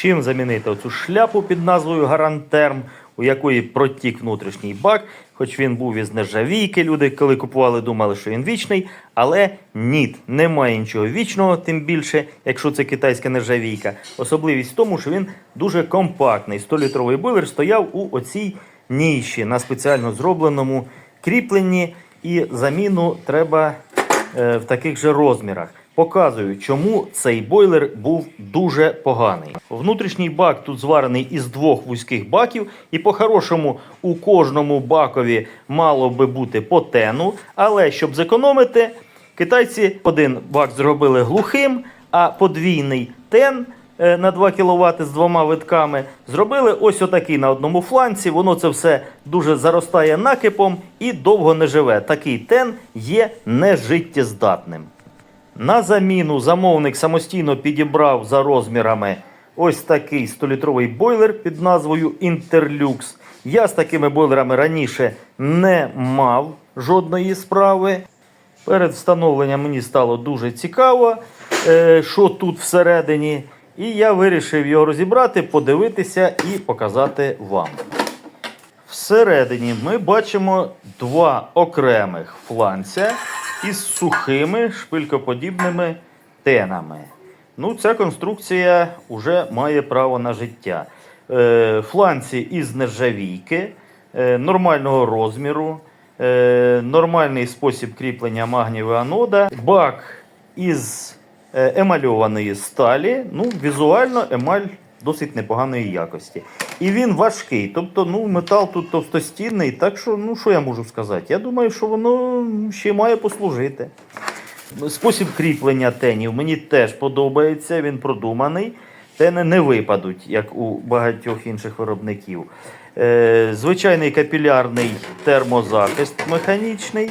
Чим замінити оцю шляпу під назвою Гарантерм, у якої протік внутрішній бак, хоч він був із нержавійки, люди, коли купували, думали, що він вічний. Але ні, немає нічого вічного, тим більше, якщо це китайська нержавійка. Особливість в тому, що він дуже компактний. 100-літровий бойлер стояв у оцій ніші на спеціально зробленому кріпленні, і заміну треба е, в таких же розмірах. Показую, чому цей бойлер був дуже поганий. Внутрішній бак тут зварений із двох вузьких баків, і по-хорошому у кожному бакові мало би бути по тену. Але щоб зекономити, китайці один бак зробили глухим, а подвійний тен е, на 2 кВт з двома витками зробили ось отакий на одному фланці. Воно це все дуже заростає накипом і довго не живе. Такий тен є нежиттєздатним. На заміну замовник самостійно підібрав за розмірами ось такий 100-літровий бойлер під назвою Interlux. Я з такими бойлерами раніше не мав жодної справи. Перед встановленням мені стало дуже цікаво, е, що тут всередині. І я вирішив його розібрати, подивитися і показати вам. Всередині ми бачимо два окремих фланця із сухими шпилькоподібними тенами. Ну, ця конструкція вже має право на життя. Е, фланці із нержавійки, е, нормального розміру, е, нормальний спосіб кріплення магнієвого анода, бак із емальованої сталі. Ну, візуально емаль досить непоганої якості. І він важкий. Тобто, ну, метал тут товстостінний, так що, ну, що я можу сказати? Я думаю, що воно ще має послужити. Спосіб кріплення тенів мені теж подобається, він продуманий. Тени не випадуть, як у багатьох інших виробників. Е, звичайний капілярний термозахист механічний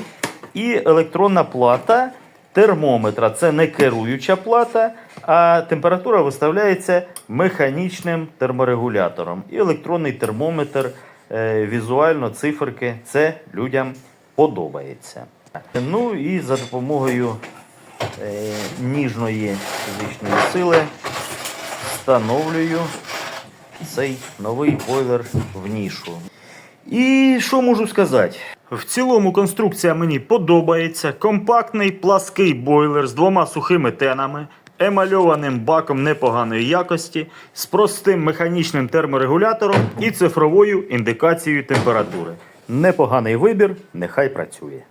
і електронна плата термометра. Це не керуюча плата, а температура виставляється механічним терморегулятором. І електронний термометр, е, візуально циферки, це людям подобається. Ну і за допомогою е, ніжної фізичної сили встановлюю цей новий бойлер в нішу. І що можу сказати? В цілому конструкція мені подобається. Компактний плаский бойлер з двома сухими тенами, емальованим баком непоганої якості, з простим механічним терморегулятором і цифровою індикацією температури. Непоганий вибір, нехай працює.